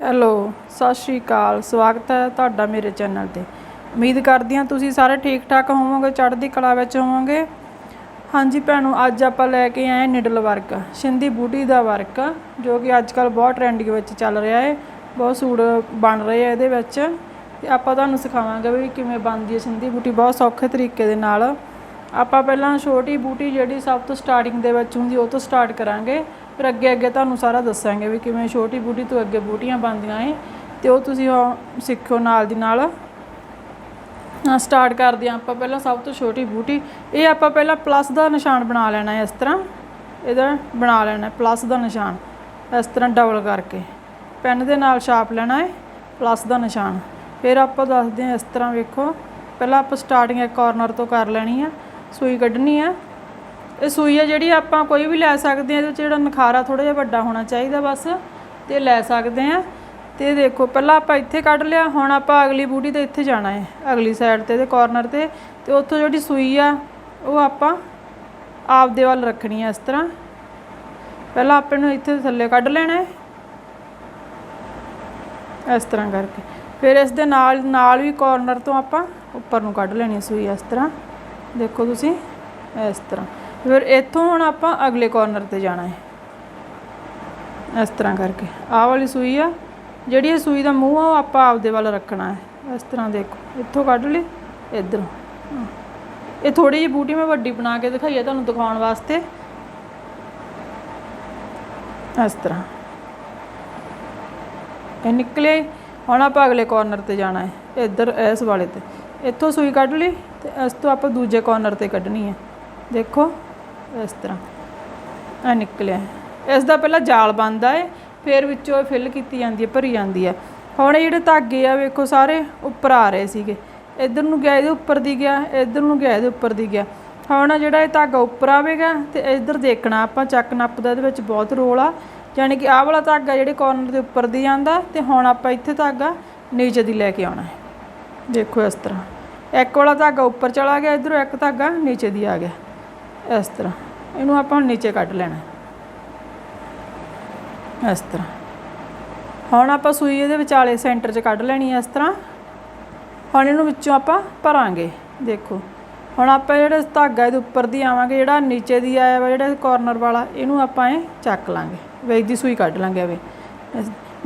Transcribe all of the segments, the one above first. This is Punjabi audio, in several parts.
ਹੈਲੋ, ਸਤਿ ਸ਼੍ਰੀ ਅਕਾਲ। ਸਵਾਗਤ ਹੈ ਤੁਹਾਡਾ ਮੇਰੇ ਚੈਨਲ ਤੇ। ਉਮੀਦ ਕਰਦੀ ਹਾਂ ਤੁਸੀਂ ਸਾਰੇ ਠੀਕ ਠਾਕ ਹੋਵੋਗੇ, ਚੜ੍ਹਦੀ ਕਲਾ ਵਿੱਚ ਹੋਵੋਗੇ। ਹਾਂਜੀ ਭੈਣੋ, ਅੱਜ ਆਪਾਂ ਲੈ ਕੇ ਆਏ ਨਿਡਲ ਵਰਕ, ਸਿੰਧੀ ਬੂਟੀ ਦਾ ਵਰਕ, ਜੋ ਕਿ ਅੱਜ ਕੱਲ ਬਹੁਤ ਟ੍ਰੈਂਡਿੰਗ ਵਿੱਚ ਚੱਲ ਰਿਹਾ ਹੈ। ਬਹੁਤ ਸੂਟ ਬਣ ਰਹੇ ਆ ਇਹਦੇ ਵਿੱਚ। ਤੇ ਆਪਾਂ ਤੁਹਾਨੂੰ ਸਿਖਾਵਾਂਗੇ ਵੀ ਕਿਵੇਂ ਬਣਦੀ ਹੈ ਸਿੰਧੀ ਬੂਟੀ, ਬਹੁਤ ਸੌਖੇ ਤਰੀਕੇ ਦੇ ਨਾਲ। ਆਪਾਂ ਪਹਿਲਾਂ ਛੋਟੀ ਬੂਟੀ ਜਿਹੜੀ ਸਭ ਤੋਂ ਸਟਾਰਟਿੰਗ ਦੇ ਵਿੱਚ ਹੁੰਦੀ, ਉਹ ਤੋਂ ਸਟਾਰਟ ਕਰਾਂਗੇ। ਫਿਰ ਅੱਗੇ ਅੱਗੇ ਤੁਹਾਨੂੰ ਸਾਰਾ ਦੱਸਾਂਗੇ ਵੀ ਕਿਵੇਂ ਛੋਟੀ ਬੂਟੀ ਤੋਂ ਅੱਗੇ ਬੂਟੀਆਂ ਬਣਦੀਆਂ ਏ, ਤੇ ਉਹ ਤੁਸੀਂ ਉਹ ਸਿੱਖੋ ਨਾਲ ਦੀ ਨਾਲ। ਸਟਾਰਟ ਕਰਦੇ ਹਾਂ ਆਪਾਂ ਪਹਿਲਾਂ ਸਭ ਤੋਂ ਛੋਟੀ ਬੂਟੀ ਇਹ ਆਪਾਂ ਪਹਿਲਾਂ ਪਲੱਸ ਦਾ ਨਿਸ਼ਾਨ ਬਣਾ ਲੈਣਾ ਹੈ ਇਸ ਤਰ੍ਹਾਂ। ਇਹਦਾ ਬਣਾ ਲੈਣਾ ਪਲੱਸ ਦਾ ਨਿਸ਼ਾਨ। ਇਸ ਤਰ੍ਹਾਂ ਡਬਲ ਕਰਕੇ। ਪੈਨ ਦੇ ਨਾਲ ਛਾਪ ਲੈਣਾ ਹੈ ਪਲੱਸ ਦਾ ਨਿਸ਼ਾਨ। ਫਿਰ ਆਪਾਂ ਦੱਸਦੇ ਹਾਂ ਇਸ ਤਰ੍ਹਾਂ ਵੇਖੋ। ਪਹਿਲਾਂ ਆਪਾਂ ਸਟਾਰਟਿੰਗ ਇੱਕ ਕਾਰਨਰ ਤੋਂ ਕਰ ਲੈਣੀ ਆ। ਸੂਈ ਕੱਢਣੀ ਆ। ਇਹ ਸੂਈ ਆ ਜਿਹੜੀ ਆਪਾਂ ਕੋਈ ਵੀ ਲੈ ਸਕਦੇ ਆ, ਇਹਦੇ ਵਿੱਚ ਜਿਹੜਾ ਨਖਾਰਾ ਥੋੜਾ ਜਿਹਾ ਵੱਡਾ ਹੋਣਾ ਚਾਹੀਦਾ ਬਸ, ਤੇ ਲੈ ਸਕਦੇ ਆ। ਤੇ ਦੇਖੋ, ਪਹਿਲਾਂ ਆਪਾਂ ਇੱਥੇ ਕੱਢ ਲਿਆ, ਹੁਣ ਆਪਾਂ ਅਗਲੀ ਬੂਟੀ ਤੇ ਇੱਥੇ ਜਾਣਾ ਹੈ, ਅਗਲੀ ਸਾਈਡ ਤੇ ਤੇ ਕਾਰਨਰ ਤੇ। ਤੇ ਉੱਥੋਂ ਜਿਹੜੀ ਸੂਈ ਆ, ਉਹ ਆਪਾਂ ਆਪਦੇ ਵੱਲ ਰੱਖਣੀ ਹੈ ਇਸ ਤਰ੍ਹਾਂ। ਪਹਿਲਾਂ ਆਪਾਂ ਨੂੰ ਇੱਥੇ ਥੱਲੇ ਕੱਢ ਲੈਣਾ ਹੈ, ਇਸ ਤਰ੍ਹਾਂ ਕਰਕੇ। ਫਿਰ ਇਸ ਦੇ ਨਾਲ ਨਾਲ ਵੀ ਕਾਰਨਰ ਤੋਂ ਆਪਾਂ ਉੱਪਰ ਨੂੰ ਕੱਢ ਲੈਣੀ ਹੈ ਸੂਈ ਇਸ ਤਰ੍ਹਾਂ। ਦੇਖੋ ਤੁਸੀਂ, ਇਸ ਤਰ੍ਹਾਂ। ਫਿਰ ਇੱਥੋਂ ਹੁਣ ਆਪਾਂ ਅਗਲੇ ਕਾਰਨਰ ਤੇ ਜਾਣਾ ਹੈ। ਇਸ ਤਰ੍ਹਾਂ ਕਰਕੇ। ਆਹ ਵਾਲੀ ਸੂਈ ਆ, ਜਿਹੜੀ ਇਹ ਸੂਈ ਦਾ ਮੂੰਹ ਆ, ਉਹ ਆਪਾਂ ਆਪਦੇ ਵੱਲ ਰੱਖਣਾ ਹੈ। ਇਸ ਤਰ੍ਹਾਂ ਦੇਖੋ। ਇੱਥੋਂ ਕੱਢ ਲਈ, ਇੱਧਰੋਂ। ਇਹ ਥੋੜੀ ਜਿਹੀ ਬੂਟੀ ਮੈਂ ਵੱਡੀ ਬਣਾ ਕੇ ਦਿਖਾਈ ਹੈ ਤੁਹਾਨੂੰ ਦਿਖਾਉਣ ਵਾਸਤੇ। ਇਸ ਤਰ੍ਹਾਂ। ਇਹ ਨਿਕਲੇ ਹੁਣ ਆਪਾਂ ਅਗਲੇ ਕਾਰਨਰ ਤੇ ਜਾਣਾ ਹੈ, ਇੱਧਰ ਇਸ ਵਾਲੇ ਤੇ। ਇੱਥੋਂ ਸੂਈ ਕੱਢ ਲਈ ਤੇ ਇਸ ਤੋਂ ਆਪਾਂ ਦੂਜੇ ਕਾਰਨਰ ਤੇ ਕੱਢਣੀ ਹੈ। ਦੇਖੋ। ਇਸ ਤਰ੍ਹਾਂ। ਆ ਨਿਕਲਿਆ ਇਸ ਦਾ ਪਹਿਲਾਂ ਜਾਲ ਬਣਦਾ ਏ ਫਿਰ ਵਿੱਚੋਂ ਫਿਲ ਕੀਤੀ ਜਾਂਦੀ ਹੈ, ਭਰੀ ਜਾਂਦੀ ਹੈ। ਹੁਣ ਇਹ ਜਿਹੜੇ ਧਾਗੇ ਆ, ਵੇਖੋ ਸਾਰੇ ਉੱਪਰ ਆ ਰਹੇ ਸੀਗੇ। ਇੱਧਰ ਨੂੰ ਗਿਆ, ਇਹਦੇ ਉੱਪਰ ਦੀ ਗਿਆ, ਇੱਧਰ ਨੂੰ ਗਿਆ, ਇਹਦੇ ਉੱਪਰ ਦੀ ਗਿਆ। ਹੁਣ ਜਿਹੜਾ ਇਹ ਧਾਗਾ ਉੱਪਰ ਆਵੇਗਾ ਤੇ ਇੱਧਰ ਦੇਖਣਾ, ਆਪਾਂ ਚੱਕ ਨੱਪ ਦਾ ਇਹਦੇ ਵਿੱਚ ਬਹੁਤ ਰੋਲ ਆ। ਯਾਨੀ ਕਿ ਆਹ ਵਾਲਾ ਧਾਗਾ ਜਿਹੜੇ ਕੋਰਨਰ ਦੇ ਉੱਪਰ ਦੀ ਜਾਂਦਾ ਤੇ ਹੁਣ ਆਪਾਂ ਇੱਥੇ ਧਾਗਾ ਨੀਚੇ ਦੀ ਲੈ ਕੇ ਆਉਣਾ ਹੈ। ਦੇਖੋ ਇਸ ਤਰ੍ਹਾਂ। ਇੱਕ ਵਾਲਾ ਧਾਗਾ ਉੱਪਰ ਚਲਾ ਗਿਆ, ਇਧਰੋਂ ਇੱਕ ਧਾਗਾ ਨੀਚੇ ਦੀ ਆ ਗਿਆ। ਇਸ ਤਰ੍ਹਾਂ। ਇਹਨੂੰ ਆਪਾਂ ਹੁਣ ਨੀਚੇ ਕੱਢ ਲੈਣਾ। ਇਸ ਤਰ੍ਹਾਂ। ਹੁਣ ਆਪਾਂ ਸੂਈ ਇਹਦੇ ਵਿਚਾਲੇ ਸੈਂਟਰ 'ਚ ਕੱਢ ਲੈਣੀ ਇਸ ਤਰ੍ਹਾਂ। ਹੁਣ ਇਹਨੂੰ ਵਿੱਚੋਂ ਆਪਾਂ ਭਰਾਂਗੇ, ਦੇਖੋ। ਹੁਣ ਆਪਾਂ ਜਿਹੜਾ ਧਾਗਾ ਇਹਦੇ ਉੱਪਰ ਦੀ ਆਵਾਂਗੇ, ਜਿਹੜਾ ਨੀਚੇ ਦੀ ਆਇਆ ਵਾ, ਜਿਹੜਾ ਕਾਰਨਰ ਵਾਲਾ, ਇਹਨੂੰ ਆਪਾਂ ਇਹ ਚੱਕ ਲਾਂਗੇ। ਵੇਚ ਦੀ ਸੂਈ ਕੱਢ ਲਾਂਗੇ ਐਵੇਂ।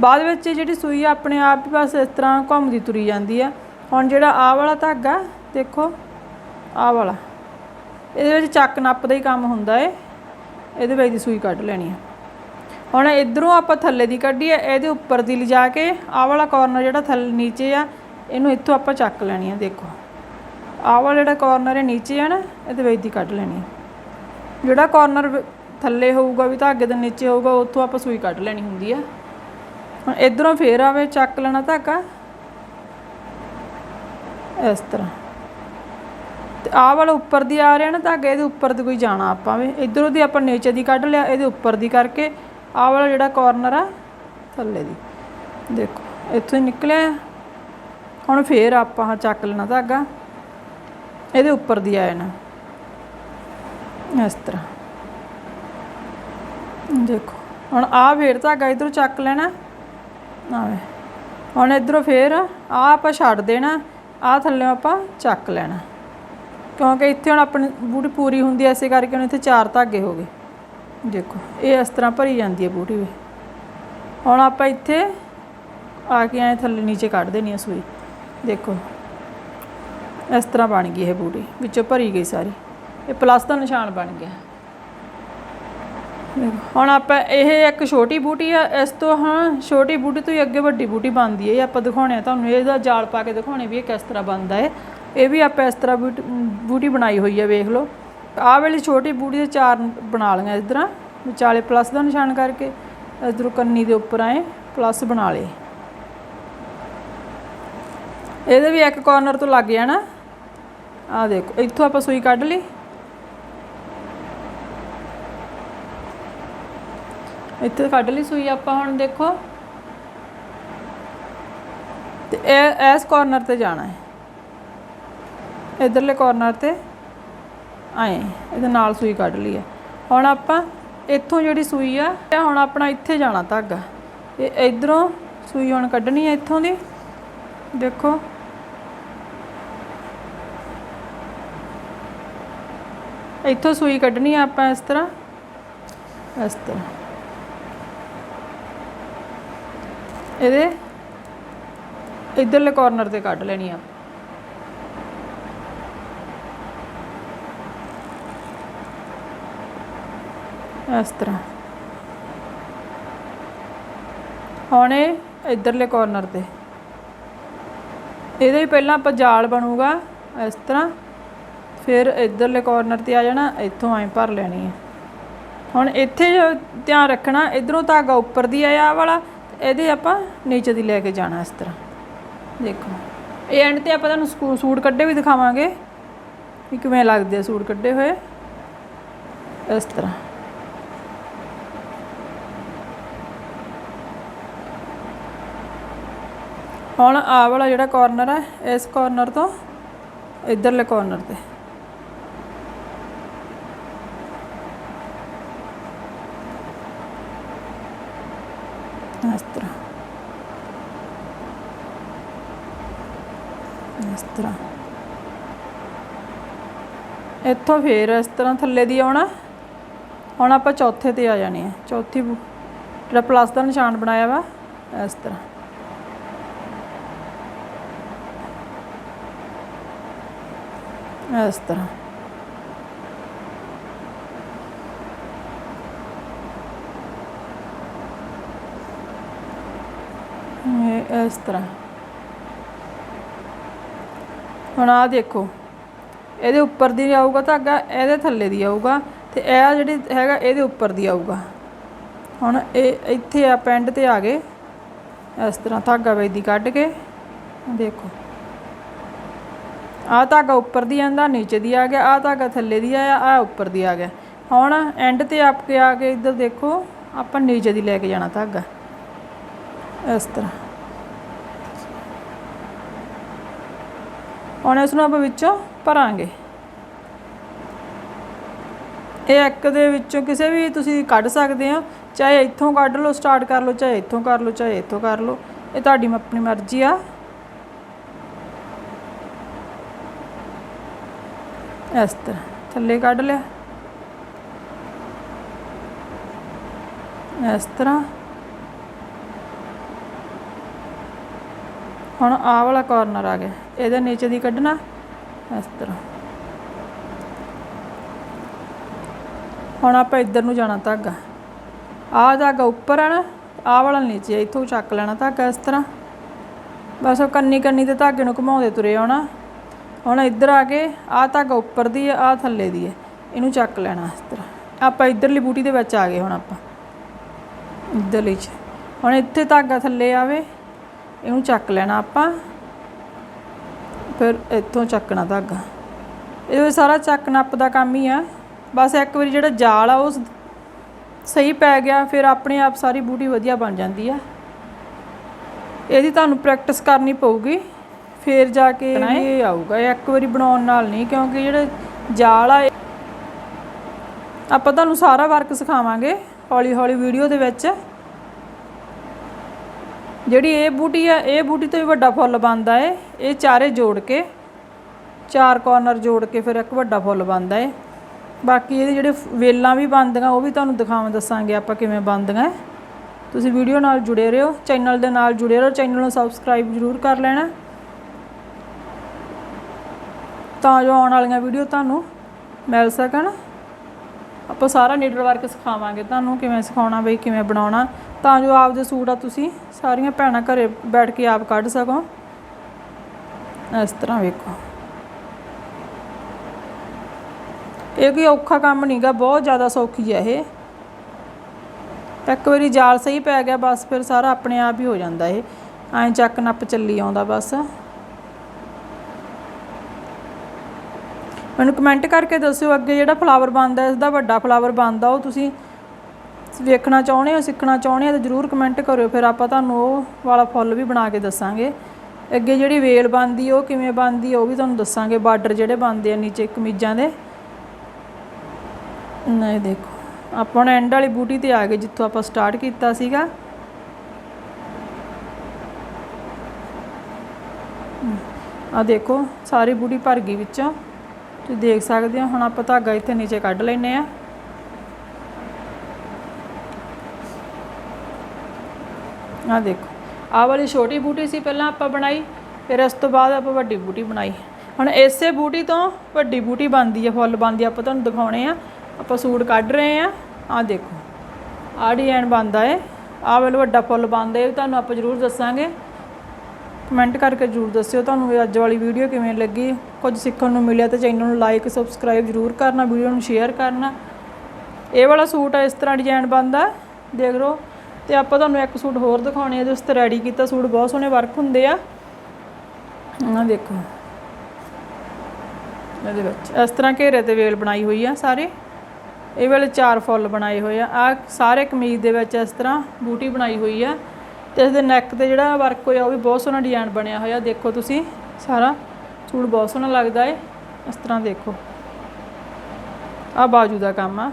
ਬਾਅਦ ਵਿੱਚ ਜਿਹੜੀ ਸੂਈ ਆ, ਆਪਣੇ ਆਪ ਹੀ ਬਸ ਇਸ ਤਰ੍ਹਾਂ ਘੁੰਮਦੀ ਤੁਰੀ ਜਾਂਦੀ ਆ। ਹੁਣ ਜਿਹੜਾ ਆਹ ਵਾਲਾ ਧਾਗਾ, ਦੇਖੋ ਆ ਵਾਲਾ। ਇਹਦੇ ਵਿੱਚ ਚੱਕ ਨੱਪ ਦਾ ਹੀ ਕੰਮ ਹੁੰਦਾ ਏ। ਇਹਦੇ ਵਿੱਚ ਦੀ ਸੂਈ ਕੱਢ ਲੈਣੀ ਆ। ਹੁਣ ਇਧਰੋਂ ਆਪਾਂ ਥੱਲੇ ਦੀ ਕੱਢੀ ਹੈ ਇਹਦੇ ਉੱਪਰ ਦੀ ਲਿਜਾ ਕੇ, ਆਹ ਵਾਲਾ ਕਾਰਨਰ ਜਿਹੜਾ ਥੱਲੇ ਨੀਚੇ ਆ, ਇਹਨੂੰ ਇੱਥੋਂ ਆਪਾਂ ਚੱਕ ਲੈਣੀ ਆ, ਦੇਖੋ। ਆਹ ਵਾਲਾ ਜਿਹੜਾ ਕਾਰਨਰ ਹੈ ਨੀਚੇ ਆ ਨਾ, ਇਹਦੇ ਵਿੱਚ ਦੀ ਕੱਢ ਲੈਣੀ ਆ। ਜਿਹੜਾ ਕਾਰਨਰ ਥੱਲੇ ਹੋਊਗਾ ਵੀ ਧਾਗੇ ਦੇ ਨੀਚੇ ਹੋਊਗਾ, ਉੱਥੋਂ ਆਪਾਂ ਸੂਈ ਕੱਢ ਲੈਣੀ ਹੁੰਦੀ ਆ। ਹੁਣ ਇਧਰੋਂ ਫੇਰ ਆਵੇ ਚੱਕ ਲੈਣਾ ਧਾਗਾ। ਇਸ ਤਰ੍ਹਾਂ। ਆਹ ਵਾਲਾ ਉੱਪਰ ਦੀ ਆ ਰਿਹਾ ਨਾ ਧਾਗਾ ਇਹਦੇ ਉੱਪਰ ਦੀ ਕੋਈ ਜਾਣਾ ਆਪਾਂ ਵੀ। ਇਧਰੋਂ ਦੀ ਆਪਾਂ ਨੀਚੇ ਦੀ ਕੱਢ ਲਿਆ, ਇਹਦੇ ਉੱਪਰ ਦੀ ਕਰਕੇ ਆਹ ਵਾਲਾ ਜਿਹੜਾ ਕਾਰਨਰ ਆ, ਥੱਲੇ ਦੀ। ਦੇਖੋ, ਇੱਥੋਂ ਹੀ ਨਿਕਲਿਆ ਹੁਣ ਫੇਰ ਆਪਾਂ ਆਹ ਚੱਕ ਲੈਣਾ ਧਾਗਾ। ਇਹਦੇ ਉੱਪਰ ਦੀ ਆ ਜਾਣਾ। ਇਸ ਤਰ੍ਹਾਂ। ਦੇਖੋ, ਹੁਣ ਆਹ ਫੇਰ ਧਾਗਾ ਇਧਰੋਂ ਚੱਕ ਲੈਣਾ। ਆਵੇ। ਹੁਣ ਇਧਰੋਂ ਫੇਰ ਆ ਆਪਾਂ ਛੱਡ ਦੇਣਾ ਆ ਥੱਲੇ ਆਪਾਂ ਚੱਕ ਲੈਣਾ। ਕਿਉਂਕਿ ਇੱਥੇ ਹੁਣ ਆਪਣੀ ਬੂਟੀ ਪੂਰੀ ਹੁੰਦੀ ਐ ਐਸੇ ਕਰਕੇ ਹੁਣ ਇੱਥੇ ਚਾਰ ਧਾਗੇ ਹੋ ਗਏ। ਦੇਖੋ, ਇਹ ਇਸ ਤਰ੍ਹਾਂ ਭਰੀ ਜਾਂਦੀ ਹੈ ਬੂਟੀ ਵੀ। ਹੁਣ ਆਪਾਂ ਇੱਥੇ ਆ ਕੇ ਐ ਥੱਲੇ ਨੀਚੇ ਕੱਢ ਦੇਣੀ ਹੈ ਸੂਈ। ਦੇਖੋ, ਇਸ ਤਰ੍ਹਾਂ ਬਣ ਗਈ ਇਹ ਬੂਟੀ, ਵਿੱਚੋਂ ਭਰੀ ਗਈ ਸਾਰੀ। ਇਹ ਪਲੱਸ ਦਾ ਨਿਸ਼ਾਨ ਬਣ ਗਿਆ। ਹੁਣ ਆਪਾਂ ਇਹ ਇੱਕ ਛੋਟੀ ਬੂਟੀ ਆ, ਇਸ ਤੋਂ ਹਾਂ, ਛੋਟੀ ਬੂਟੀ ਤੋਂ ਹੀ ਅੱਗੇ ਵੱਡੀ ਬੂਟੀ ਬਣਦੀ ਹੈ ਇਹ ਆਪਾਂ ਦਿਖਾਉਣੇ ਆ ਤੁਹਾਨੂੰ, ਇਹਦਾ ਜਾਲ ਪਾ ਕੇ ਦਿਖਾਉਣੇ ਵੀ ਇਹ ਕਿਸ ਤਰ੍ਹਾਂ ਬਣਦਾ ਹੈ ਇਹ ਵੀ ਆਪਾਂ ਇਸ ਤਰ੍ਹਾਂ ਬੂਟੀ- ਬੂਟੀ ਬਣਾਈ ਹੋਈ ਹੈ ਵੇਖ ਲਓ। ਆਹ ਵਾਲੀ ਛੋਟੀ ਬੂਟੀ ਦੇ ਚਾਰ ਬਣਾ ਲਈਆਂ ਇਸ ਤਰ੍ਹਾਂ, ਵਿਚਾਲੇ ਪਲੱਸ ਦਾ ਨਿਸ਼ਾਨ ਕਰਕੇ ਇਧਰੋਂ ਕੰਨੀ ਦੇ ਉੱਪਰ ਆਏ ਪਲੱਸ ਬਣਾ ਲਏ। ਇਹਦੇ ਵੀ ਇੱਕ ਕਾਰਨਰ ਤੋਂ ਲੱਗ ਜਾਣਾ। ਆਹ ਦੇਖੋ, ਇੱਥੋਂ ਆਪਾਂ ਸੂਈ ਕੱਢ ਲਈ। ਇੱਥੇ ਕੱਢ ਲਈ ਸੂਈ ਆਪਾਂ ਹੁਣ, ਦੇਖੋ। ਤੇ ਇਹ, ਇਸ ਕਾਰਨਰ ਤੇ ਜਾਣਾ ਹੈ। ਇਧਰਲੇ ਕੋਰਨਰ ਤੇ ਆਏ, ਇਹਦੇ ਨਾਲ ਸੂਈ ਕੱਢ ਲਈ ਹੈ ਹੁਣ ਆਪਾਂ ਇੱਥੋਂ ਜਿਹੜੀ ਸੂਈ ਆ ਇਹ ਹੁਣ ਆਪਣਾ ਇੱਥੇ ਜਾਣਾ ਧਾਗਾ ਇਹ ਇਧਰੋਂ ਸੂਈ ਹੁਣ ਕੱਢਣੀ ਹੈ ਇੱਥੋਂ ਦੀ। ਦੇਖੋ। ਇੱਥੋਂ ਸੂਈ ਕੱਢਣੀ ਆ ਆਪਾਂ ਇਸ ਤਰ੍ਹਾਂ ਇਸ ਤਰ੍ਹਾਂ। ਇਹਦੇ ਇਧਰਲੇ ਕੋਰਨਰ ਤੇ ਕੱਢ ਲੈਣੀ ਆ ਇਸ ਤਰ੍ਹਾਂ। ਹੁਣ ਇਹ ਇਧਰਲੇ ਕਾਰਨਰ ਤੇ। ਇਹਦੇ ਹੀ ਪਹਿਲਾਂ ਆਪਾਂ ਜਾਲ ਬਣੂਗਾ, ਇਸ ਤਰ੍ਹਾਂ। ਫਿਰ ਇਧਰਲੇ ਕੋਰਨਰ ਤੇ ਆ ਜਾਣਾ, ਇੱਥੋਂ ਐਂ ਭਰ ਲੈਣੀ ਹੈ। ਹੁਣ ਇੱਥੇ ਧਿਆਨ ਰੱਖਣਾ, ਇਧਰੋਂ ਧਾਗਾ ਉੱਪਰ ਦੀ ਆਇਆ ਆਹ ਵਾਲਾ, ਇਹਦੇ ਆਪਾਂ ਨੀਚੇ ਦੀ ਲੈ ਕੇ ਜਾਣਾ ਇਸ ਤਰ੍ਹਾਂ। ਦੇਖੋ, ਇਹ ਐਂਡ ਤੇ ਆਪਾਂ ਤੁਹਾਨੂੰ ਸਕੂ- ਸੂਟ ਕੱਢੇ ਵੀ ਦਿਖਾਵਾਂਗੇ ਕਿ ਕਿਵੇਂ ਲੱਗਦੇ ਆ ਸੂਟ ਕੱਢੇ ਹੋਏ। ਇਸ ਤਰ੍ਹਾਂ। ਹੁਣ ਆਹ ਵਾਲਾ ਜਿਹੜਾ ਕਾਰਨਰ ਹੈ ਇਸ ਕਾਰਨਰ ਤੋਂ ਇਧਰਲੇ ਕਾਰਨਰ ਤੇ। ਇਸ ਤਰ੍ਹਾਂ। ਇਸ ਤਰ੍ਹਾਂ। ਇੱਥੋਂ ਫੇਰ ਇਸ ਤਰ੍ਹਾਂ ਥੱਲੇ ਦੀ ਆਉਣਾ। ਹੁਣ ਆਪਾਂ ਚੌਥੇ ਤੇ ਆ ਜਾਣੀ ਹੈ ਚੌਥੀ ਜਿਹੜਾ ਪਲੱਸ ਦਾ ਨਿਸ਼ਾਨ ਬਣਾਇਆ ਵਾ, ਇਸ ਤਰ੍ਹਾਂ। ਇਸ ਤਰ੍ਹਾਂ ਇਸ ਤਰ੍ਹਾਂ ਹੁਣ ਆ ਦੇਖੋ। ਇਹਦੇ ਉੱਪਰ ਦੀ ਆਊਗਾ ਧਾਗਾ, ਇਹਦੇ ਥੱਲੇ ਦੀ ਆਊਗਾ ਤੇ ਇਹ ਜਿਹੜੀ ਹੈਗਾ ਇਹਦੇ ਉੱਪਰ ਦੀ ਆਊਗਾ। ਹੁਣ ਇਹ ਇੱਥੇ ਆ ਪੈਂਡ ਤੇ ਆ ਗਏ। ਇਸ ਤਰ੍ਹਾਂ ਧਾਗਾ ਵੇਦੀ ਕੱਢ ਕੇ, ਦੇਖੋ। ਆਹ ਧਾਗਾ ਉੱਪਰ ਦੀ ਆਂਦਾ ਨੀਚੇ ਦੀ ਆ ਗਿਆ ਆਹ ਧਾਗਾ ਥੱਲੇ ਦੀ ਆਇਆ ਆਹ ਉੱਪਰ ਦੀ ਆ ਗਿਆ। ਹੁਣ ਐਂਡ ਤੇ ਆਪ ਕੇ ਆ ਕੇ ਇੱਧਰ ਦੇਖੋ, ਆਪਾਂ ਨੀਚੇ ਦੀ ਲੈ ਕੇ ਜਾਣਾ ਧਾਗਾ। ਇਸ ਤਰ੍ਹਾਂ। ਹੁਣ ਇਸ ਨੂੰ ਆਪਾਂ ਵਿੱਚੋਂ ਭਰਾਂਗੇ। ਇਹ ਇੱਕ ਦੇ ਵਿੱਚੋਂ ਕਿਸੇ ਵੀ ਤੁਸੀਂ ਕੱਢ ਸਕਦੇ ਹੋ ਚਾਹੇ ਇੱਥੋਂ ਕੱਢ ਲਓ ਸਟਾਰਟ ਕਰ ਲਓ, ਚਾਹੇ ਇੱਥੋਂ ਕਰ ਲਓ, ਚਾਹੇ ਇੱਥੋਂ ਕਰ ਲਓ। ਇਹ ਤੁਹਾਡੀ ਆਪਣੀ ਮਰਜ਼ੀ ਆ। ਇਸ ਤਰ੍ਹਾਂ। ਥੱਲੇ ਕੱਢ ਲਿਆ। ਇਸ ਤਰ੍ਹਾਂ। ਹੁਣ ਆਹ ਵਾਲਾ ਕਾਰਨਰ ਆ ਗਿਆ। ਇਹਦੇ ਨੀਚੇ ਦੀ ਕੱਢਣਾ। ਇਸ ਤਰ੍ਹਾਂ। ਹੁਣ ਆਪਾਂ ਇੱਧਰ ਨੂੰ ਜਾਣਾ ਧਾਗਾ। ਆਹ ਧਾਗਾ ਉੱਪਰ ਆ ਨਾ ਆਹ ਵਾਲਾ ਨੀਚੇ ਆ, ਇੱਥੋਂ ਚੱਕ ਲੈਣਾ ਧਾਗਾ ਇਸ ਤਰ੍ਹਾਂ। ਬਸ ਉਹ ਕੰਨੀ ਕੰਨੀ ਤੇ ਧਾਗੇ ਨੂੰ ਘੁਮਾਉਂਦੇ ਤੁਰੇ ਆਉਣਾ। ਹੁਣ ਇੱਧਰ ਆ ਕੇ, ਆਹ ਧਾਗਾ ਉੱਪਰ ਦੀ ਹੈ, ਆਹ ਥੱਲੇ ਦੀ ਹੈ। ਇਹਨੂੰ ਚੱਕ ਲੈਣਾ ਇਸ ਤਰ੍ਹਾਂ। ਆਪਾਂ ਇੱਧਰਲੀ ਬੂਟੀ ਦੇ ਵਿੱਚ ਆ ਗਏ ਹੁਣ ਆਪਾਂ। ਇੱਧਰਲੀ ਚ। ਹੁਣ ਇੱਥੇ ਧਾਗਾ ਥੱਲੇ ਆਵੇ, ਇਹਨੂੰ ਚੱਕ ਲੈਣਾ ਆਪਾਂ। ਫਿਰ ਇੱਥੋਂ ਚੱਕਣਾ ਧਾਗਾ। ਇਹ ਸਾਰਾ ਚੱਕ ਨੱਪ ਦਾ ਕੰਮ ਹੀ ਆ। ਬਸ ਇੱਕ ਵਾਰੀ ਜਿਹੜਾ ਜਾਲ ਆ, ਉਹ ਸਹੀ ਪੈ ਗਿਆ, ਫਿਰ ਆਪਣੇ ਆਪ ਸਾਰੀ ਬੂਟੀ ਵਧੀਆ ਬਣ ਜਾਂਦੀ ਆ। ਇਹਦੀ ਤੁਹਾਨੂੰ ਪ੍ਰੈਕਟਿਸ ਕਰਨੀ ਪਊਗੀ। ਫਿਰ ਜਾ ਕੇ ਇਹ ਆਊਗਾ ਇਹ ਇੱਕ ਵਾਰੀ ਬਣਾਉਣ ਨਾਲ ਨਹੀਂ ਕਿਉਂਕਿ ਜਿਹੜੇ ਜਾਲ ਆ ਆਪਾਂ ਤੁਹਾਨੂੰ ਸਾਰਾ ਵਰਕ ਸਿਖਾਵਾਂਗੇ ਹੌਲੀ ਹੌਲੀ ਵੀਡੀਓ ਦੇ ਵਿੱਚ। ਜਿਹੜੀ ਇਹ ਬੂਟੀ ਆ ਇਹ ਬੂਟੀ ਤੋਂ ਵੀ ਵੱਡਾ ਫੁੱਲ ਬਣਦਾ ਏ ਇਹ ਚਾਰੇ ਜੋੜ ਕੇ ਚਾਰ ਕਾਰਨਰ ਜੋੜ ਕੇ ਫਿਰ ਇੱਕ ਵੱਡਾ ਫੁੱਲ ਬਣਦਾ ਏ। ਬਾਕੀ ਇਹਦੇ ਜਿਹੜੇ ਵੇਲਾਂ ਵੀ ਬਣਦੀਆਂ ਉਹ ਵੀ ਤੁਹਾਨੂੰ ਦਿਖਾਵਾਂ ਦੱਸਾਂਗੇ ਆਪਾਂ ਕਿਵੇਂ ਬਣਦੀਆਂ ਤੁਸੀਂ ਵੀਡੀਓ ਨਾਲ ਜੁੜੇ ਰਹੋ ਚੈਨਲ ਦੇ ਨਾਲ ਜੁੜੇ ਰਹੋ ਚੈਨਲ ਨੂੰ ਸਬਸਕ੍ਰਾਈਬ ਜ਼ਰੂਰ ਕਰ ਲੈਣਾ। ਤਾਂ ਜੋ ਆਉਣ ਵਾਲੀਆਂ ਵੀਡੀਓ ਤੁਹਾਨੂੰ ਮਿਲ ਸਕਣ। ਆਪਾਂ ਸਾਰਾ ਨੀਡਲ ਵਰਕ ਸਿਖਾਵਾਂਗੇ ਤੁਹਾਨੂੰ, ਕਿਵੇਂ ਸਿਖਾਉਣਾ ਬਈ, ਕਿਵੇਂ ਬਣਾਉਣਾ। ਤਾਂ ਜੋ ਆਪਦੇ ਸੂਟ ਆ, ਤੁਸੀਂ ਸਾਰੀਆਂ ਭੈਣਾਂ ਘਰੇ ਬੈਠ ਕੇ ਆਪ ਕੱਢ ਸਕੋ। ਇਸ ਤਰ੍ਹਾਂ ਵੇਖੋ। ਇਹ ਕੋਈ ਔਖਾ ਕੰਮ ਨਹੀਂਗਾ, ਬਹੁਤ ਜ਼ਿਆਦਾ ਸੌਖੀ ਹੈ ਇਹ। ਇੱਕ ਵਾਰੀ ਜਾਲ ਸਹੀ ਪੈ ਗਿਆ, ਬਸ ਫਿਰ ਸਾਰਾ ਆਪਣੇ ਆਪ ਹੀ ਹੋ ਜਾਂਦਾ ਇਹ। ਐਂ ਚੱਕ ਨੱਪ ਚੱਲੀ ਆਉਂਦਾ ਬਸ। ਮੈਨੂੰ ਕਮੈਂਟ ਕਰਕੇ ਦੱਸਿਓ ਅੱਗੇ ਜਿਹੜਾ ਫਲਾਵਰ ਬਣਦਾ ਇਸ ਦਾ ਵੱਡਾ ਫਲਾਵਰ ਬਣਦਾ, ਉਹ ਤੁਸੀਂ ਵੇਖਣਾ ਚਾਹੁੰਦੇ ਹੋ, ਸਿੱਖਣਾ ਚਾਹੁੰਦੇ ਹੋ ਤਾਂ ਜਰੂਰ ਕਮੈਂਟ ਕਰਿਓ, ਫਿਰ ਆਪਾਂ ਤੁਹਾਨੂੰ ਉਹ ਵਾਲਾ ਫੁੱਲ ਵੀ ਬਣਾ ਕੇ ਦੱਸਾਂਗੇ। ਅੱਗੇ ਜਿਹੜੀ ਵੇਲ ਬਣਦੀ, ਉਹ ਕਿਵੇਂ ਬਣਦੀ, ਉਹ ਵੀ ਤੁਹਾਨੂੰ ਦੱਸਾਂਗੇ, ਬਾਰਡਰ ਜਿਹੜੇ ਬਣਦੇ ਆ ਨੀਚੇ ਕਮੀਜ਼ਾਂ ਦੇ। ਨਹੀਂ ਦੇਖੋ, ਆਪਾਂ ਹੁਣ ਐਂਡ ਵਾਲੀ ਬੂਟੀ ਤੇ ਆ ਗਏ, ਜਿੱਥੋਂ ਆਪਾਂ ਸਟਾਰਟ ਕੀਤਾ ਸੀਗਾ। ਆ ਦੇਖੋ, ਸਾਰੀ ਬੂਟੀ ਭਰ ਗਈ ਵਿੱਚੋਂ। ਤੁਸੀਂ ਦੇਖ ਸਕਦੇ ਹੋ, ਹੁਣ ਆਪਾਂ ਧਾਗਾ ਇੱਥੇ ਨੀਚੇ ਕੱਢ ਲੈਨੇ ਆ ਆ ਦੇਖੋ, ਆਹ ਵਾਲੀ ਛੋਟੀ ਬੂਟੀ ਸੀ ਪਹਿਲਾਂ ਆਪਾਂ ਬਣਾਈ, ਫਿਰ ਇਸ ਤੋਂ ਬਾਅਦ ਆਪਾਂ ਵੱਡੀ ਬੂਟੀ ਬਣਾਈ। ਹੁਣ ਇਸੇ ਬੂਟੀ ਤੋਂ ਵੱਡੀ ਬੂਟੀ ਬਣਦੀ ਹੈ ਫੁੱਲ ਬਣਦੀ ਆਪਾਂ ਤੁਹਾਨੂੰ ਦਿਖਾਉਣੇ ਆ। ਆਪਾਂ ਸੂਟ ਕੱਢ ਰਹੇ ਆ ਆ ਦੇਖੋ, ਆਹ ਡਿਜ਼ਾਈਨ ਬਣਦਾ ਏ। ਆਹ ਵਾਲਾ ਵੱਡਾ ਫੁੱਲ ਬਣਦਾ ਏ, ਤੁਹਾਨੂੰ ਆਪਾਂ ਜ਼ਰੂਰ ਦੱਸਾਂਗੇ। ਕਮੈਂਟ ਕਰਕੇ ਜ਼ਰੂਰ ਦੱਸਿਓ, ਤੁਹਾਨੂੰ ਅੱਜ ਵਾਲੀ ਵੀਡੀਓ ਕਿਵੇਂ ਲੱਗੀ। ਕੁਝ ਸਿੱਖਣ ਨੂੰ ਮਿਲਿਆ ਤਾਂ ਚੈਨਲ ਨੂੰ ਲਾਈਕ ਸਬਸਕ੍ਰਾਈਬ ਜ਼ਰੂਰ ਕਰਨਾ ਵੀਡੀਓ ਨੂੰ ਸ਼ੇਅਰ ਕਰਨਾ। ਇਹ ਵਾਲਾ ਸੂਟ ਇਸ ਤਰ੍ਹਾਂ ਡਿਜ਼ਾਈਨ ਬਣਦਾ, ਦੇਖ ਲਓ। ਤੇ ਆਪਾਂ ਤੁਹਾਨੂੰ ਇੱਕ ਸੂਟ ਹੋਰ ਦਿਖਾਉਣੇ ਆ ਜਿਸ 'ਤੇ ਰੈਡੀ ਕੀਤਾ ਸੂਟ, ਬਹੁਤ ਸੋਹਣੇ ਵਰਕ ਹੁੰਦੇ ਆ। ਆਹ ਦੇਖੋ। ਇਹਦੇ ਵਿੱਚ ਇਸ ਤਰ੍ਹਾਂ ਘੇਰੇ ਤੇ ਵੇਲ ਬਣਾਈ ਹੋਈ ਆ ਸਾਰੇ। ਇਹ ਵਾਲੇ ਚਾਰ ਫੁੱਲ ਬਣਾਏ ਹੋਏ ਆ। ਆ ਸਾਰੇ ਕਮੀਜ਼ ਦੇ ਵਿੱਚ ਇਸ ਤਰ੍ਹਾਂ ਬੂਟੀ ਬਣਾਈ ਹੋਈ ਆ। ਤੇ ਇਸ ਦੇ ਨੈਕ ਤੇ ਜਿਹੜਾ ਵਰਕ ਹੋਇਆ, ਉਹ ਵੀ ਬਹੁਤ ਸੋਹਣਾ ਡਿਜ਼ਾਈਨ ਬਣਿਆ ਹੋਇਆ। ਦੇਖੋ ਤੁਸੀਂ ਸਾਰਾ। ਸੂਟ ਬਹੁਤ ਸੋਹਣਾ ਲੱਗਦਾ ਏ। ਇਸ ਤਰ੍ਹਾਂ ਦੇਖੋ। ਆ ਬਾਜੂ ਦਾ ਕੰਮ ਆ।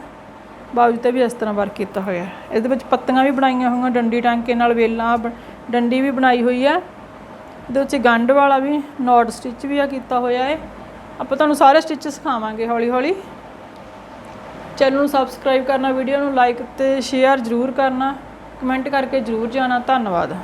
ਬਾਜੂ ਤੇ ਵੀ ਇਸ ਤਰ੍ਹਾਂ ਵਰਕ ਕੀਤਾ ਹੋਇਆ। ਇਹਦੇ ਵਿੱਚ ਪੱਤੀਆਂ ਵੀ ਬਣਾਈਆਂ ਹੋਈਆਂ, ਡੰਡੀ ਟਾਂਕੇ ਨਾਲ ਵੇਲਾਂ ਬ- ਡੰਡੀ ਵੀ ਬਣਾਈ ਹੋਈ ਆ। ਇਹਦੇ ਵਿੱਚ ਗੰਢ ਵਾਲਾ ਵੀ ਨੋਟ ਸਟਿਚ ਵੀ ਆ ਕੀਤਾ ਹੋਇਆ ਏ। ਆਪਾਂ ਤੁਹਾਨੂੰ ਸਾਰੇ ਸਟਿਚ ਸਿਖਾਵਾਂਗੇ ਹੌਲੀ ਹੌਲੀ ਚੈਨਲ ਨੂੰ ਸਬਸਕ੍ਰਾਈਬ ਕਰਨਾ ਵੀਡੀਓ ਨੂੰ ਲਾਈਕ ਤੇ ਸ਼ੇਅਰ ਜ਼ਰੂਰ ਕਰਨਾ। ਕਮੈਂਟ ਕਰਕੇ ਜ਼ਰੂਰ ਜਾਣਾ। ਧੰਨਵਾਦ।